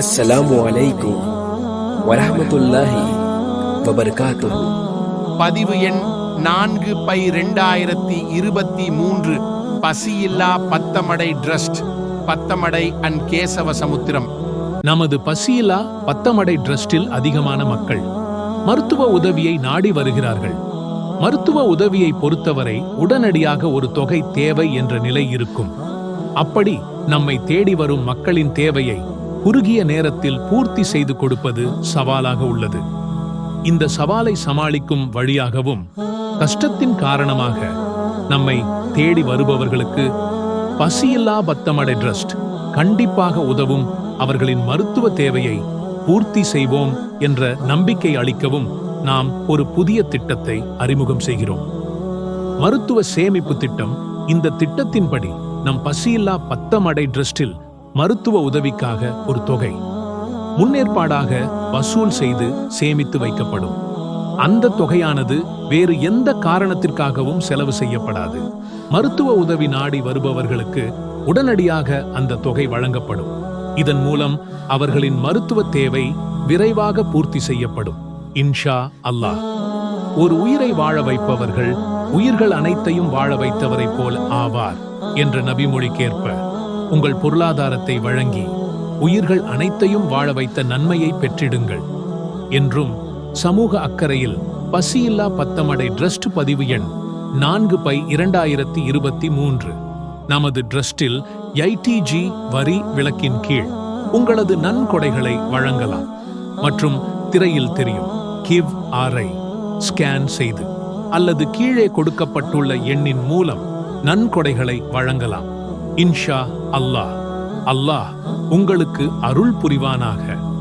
அஸ்ஸலாமு அலைக்கும் வரஹ்மத்துல்லாஹி வபர்காத்துஹு பதிவு எண் நான்கு பை ரெண்டாயிரத்தி இருபத்தி மூன்று பசியில்லா பத்தமடை ட்ரஸ்ட் பத்தமடை அண்ட் கேசவ சமுத்திரம். நமது பசியிலா பத்தமடை ட்ரஸ்டில் அதிகமான மக்கள் மருத்துவ உதவியை நாடி வருகிறார்கள். மருத்துவ உதவியை பொறுத்தவரை உடனடியாக ஒரு தொகை தேவை என்ற நிலை இருக்கும். அப்படி நம்மை தேடி வரும் மக்களின் தேவையை குறுகிய நேரத்தில் பூர்த்தி செய்து கொடுப்பது சவாலாக உள்ளது. இந்த சவாலை சமாளிக்கும் வழியாகவும் கஷ்டத்தின் காரணமாக நம்மை தேடி வருபவர்களுக்கு பசியில்லா பத்தமடை ட்ரஸ்ட் கண்டிப்பாக உதவும் அவர்களின் மருத்துவ தேவையை பூர்த்தி செய்வோம் என்ற நம்பிக்கை அளிக்கவும் நாம் ஒரு புதிய திட்டத்தை அறிமுகம் செய்கிறோம். மருத்துவ சேமிப்பு திட்டம் இந்த திட்டத்தின்படி நம் பசியில்லா பத்தமடை ட்ரஸ்டில் மருத்துவ உதவிக்காக ஒரு தொகை. முன்னேற்பாடாக வசூல் செய்து சேமித்து வைக்கப்படும். அந்த தொகையானது வேறு எந்த காரணத்திற்காகவும் செலவு செய்யப்படாது. மருத்துவ உதவி நாடி வருபவர்களுக்கு உடனடியாக அந்த தொகை வழங்கப்படும். இதன் மூலம் அவர்களின் மருத்துவ தேவை விரைவாக பூர்த்தி செய்யப்படும். இன்ஷா அல்லாஹ். ஒரு உயிரை வாழ வைப்பவர்கள் உயிர்கள் அனைத்தையும் வாழ வைத்தவரைப் போல் ஆவார் என்ற நபிமொழிக்கேற்ப உங்கள் பொருளாதாரத்தை வழங்கி உயிர்கள் அனைத்தையும் வாழ வைத்த நன்மையை பெற்றிடுங்கள். என்றும் சமூக அக்கறையில் பசியில்லா பத்தமடை ட்ரஸ்ட் பதிவு எண் நான்கு பை இரண்டாயிரத்தி இருபத்தி மூன்று. நமது ட்ரஸ்டில் ஐடிஜி வரி விளக்கின் கீழ் உங்களது நன்கொடைகளை வழங்கலாம். மற்றும் திரையில் தெரியும் கிவ் ஆரை ஸ்கேன் செய்து அல்லது கீழே கொடுக்கப்பட்டுள்ள எண்ணின் மூலம் நன்கொடைகளை வழங்கலாம். இன்ஷா அல்லாஹ். அல்லாஹ் உங்களுக்கு அருள் புரிவானாக.